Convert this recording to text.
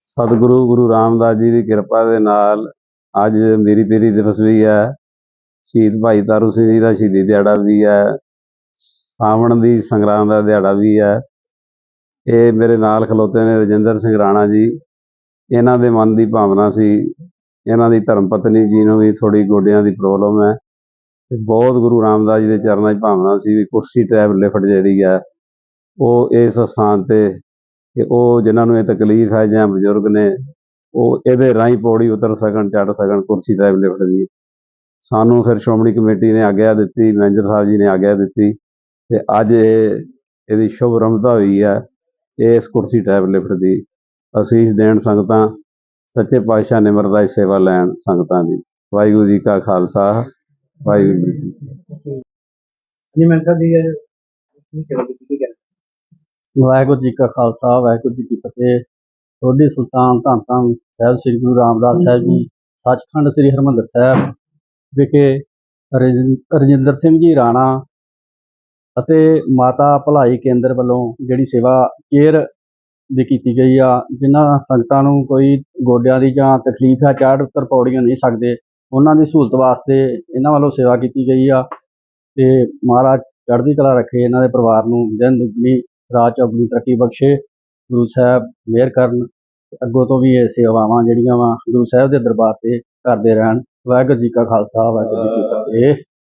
ਸਤਿਗੁਰੂ ਗੁਰੂ ਰਾਮਦਾਸ ਜੀ ਦੀ ਕਿਰਪਾ ਦੇ ਨਾਲ ਅੱਜ ਮੇਰੀ ਪੀਰੀ ਦਿਵਸ ਵੀ ਹੈ। ਸ਼ਹੀਦ ਭਾਈ ਤਾਰੂ ਸਿੰਘ ਜੀ ਦਾ ਸ਼ਹੀਦੀ ਦਿਹਾੜਾ ਵੀ ਹੈ। ਸਾਵਣ ਦੀ ਸੰਗਰਾਂਦ ਦਾ ਦਿਹਾੜਾ ਵੀ ਹੈ। ਇਹ ਮੇਰੇ ਨਾਲ ਖਲੋਤੇ ਨੇ ਰਜਿੰਦਰ ਸਿੰਘ ਰਾਣਾ ਜੀ। ਇਹਨਾਂ ਦੇ ਮਨ ਦੀ ਭਾਵਨਾ ਸੀ। ਇਹਨਾਂ ਦੀ ਧਰਮ ਪਤਨੀ ਜੀ ਨੂੰ ਵੀ ਥੋੜੀ ਗੋਡਿਆਂ ਦੀ ਪ੍ਰੋਬਲਮ ਹੈ। ਬਹੁਤ ਗੁਰੂ ਰਾਮਦਾਸ ਜੀ ਦੇ ਚਰਨਾਂ 'ਚ ਭਾਵਨਾ ਸੀ ਵੀ ਕੁਰਸੀ ਟੈਬ ਲਿਫਟ ਜਿਹੜੀ ਹੈ ਉਹ ਇਸ ਸਥਾਨ ਤੇ ਕਿ ਉਹ ਜਿਨ੍ਹਾਂ ਨੂੰ ਇਹ ਤਕਲੀਫ ਹੈ ਜਾਂ ਬਜ਼ੁਰਗ ਨੇ, ਉਹ ਇਹਦੇ ਰਾਹੀਂ ਪੌੜੀ ਉਤਰ ਸਕਣ ਚੜ ਸਕਣ, ਕੁਰਸੀ ਟਾਈਪ ਲਿਫਟ ਦੀ। ਸਾਨੂੰ ਫਿਰ ਸ਼੍ਰੋਮਣੀ ਕਮੇਟੀ ਨੇ ਆਗਿਆ ਦਿੱਤੀ, ਮੈਨੇਜਰ ਸਾਹਿਬ ਜੀ ਨੇ ਆਗਿਆ ਦਿੱਤੀ ਤੇ ਅੱਜ ਇਹ, ਇਹਦੀ ਸ਼ੁਭ ਰਮਤਾ ਹੋਈ ਹੈ ਇਸ ਕੁਰਸੀ ਟਾਈਪ ਲਿਫਟ ਦੀ। ਅਸੀਸ ਦੇਣ ਸੰਗਤਾਂ, ਸੱਚੇ ਪਾਤਸ਼ਾਹ ਨਿਮਰਤਾ ਦੀ ਸੇਵਾ ਲੈਣ ਸੰਗਤਾਂ ਦੀ। ਵਾਹਿਗੁਰੂ ਜੀ ਕਾ ਖਾਲਸਾ, ਵਾਹਿਗੁਰੂ ਜੀ ਕੀ ਫਤਿਹ। ਜੀ, ਮੈਂ ਸਾਹਿਬ ਜੀ ਇਹ ਲਿਖਤੀ ਵਾਹਿਗੁਰੂ ਜੀ ਕਾ ਖਾਲਸਾ, ਵਾਹਿਗੁਰੂ ਜੀ ਕੀ ਫਤਿਹ। ਸੋਢੀ ਸੁਲਤਾਨ ਧੰਨ ਧੰਨ ਸਾਹਿਬ ਸ੍ਰੀ ਗੁਰੂ ਰਾਮਦਾਸ ਸਾਹਿਬ ਜੀ, ਸੱਚਖੰਡ ਸ੍ਰੀ ਹਰਿਮੰਦਰ ਸਾਹਿਬ ਵਿਖੇ ਰਜਿੰ- ਰਜਿੰਦਰ ਸਿੰਘ ਜੀ ਰਾਣਾ ਅਤੇ ਮਾਤਾ ਭਲਾਈ ਕੇਂਦਰ ਵੱਲੋਂ ਜਿਹੜੀ ਸੇਵਾ ਕੇਅਰ ਦੀ ਕੀਤੀ ਗਈ ਆ, ਜਿਨ੍ਹਾਂ ਸੰਗਤਾਂ ਨੂੰ ਕੋਈ ਗੋਡਿਆਂ ਦੀ ਜਾਂ ਤਕਲੀਫ ਆ ਚਾੜ ਉੱਤਰ ਪੌੜੀਆਂ ਨਹੀਂ ਸਕਦੇ, ਉਹਨਾਂ ਦੀ ਸਹੂਲਤ ਵਾਸਤੇ ਇਹਨਾਂ ਵੱਲੋਂ ਸੇਵਾ ਕੀਤੀ ਗਈ ਆ। ਤੇ ਮਹਾਰਾਜ ਚੜ੍ਹਦੀ ਕਲਾ ਰੱਖੇ ਇਹਨਾਂ ਦੇ ਪਰਿਵਾਰ ਨੂੰ ਦਿਨ ਦੁਗਣੀ ਰਾਤ ਚੌਗਣੀ ਤਰੱਕੀ ਬਖਸ਼ੇ ਗੁਰੂ ਸਾਹਿਬ ਮਿਹਰ ਕਰਨ ਅੱਗੋਂ ਤੋਂ ਵੀ ਇਹ ਸੇਵਾਵਾਂ ਜਿਹੜੀਆਂ ਵਾ ਗੁਰੂ ਸਾਹਿਬ ਦੇ ਦਰਬਾਰ ਤੇ ਕਰਦੇ ਰਹਿਣ। ਵਾਹਿਗੁਰੂ ਜੀ ਕਾ ਖਾਲਸਾ ਵਾਹਿਗੁਰੂ ਜੀ ਕੀ ਫਤਿਹ।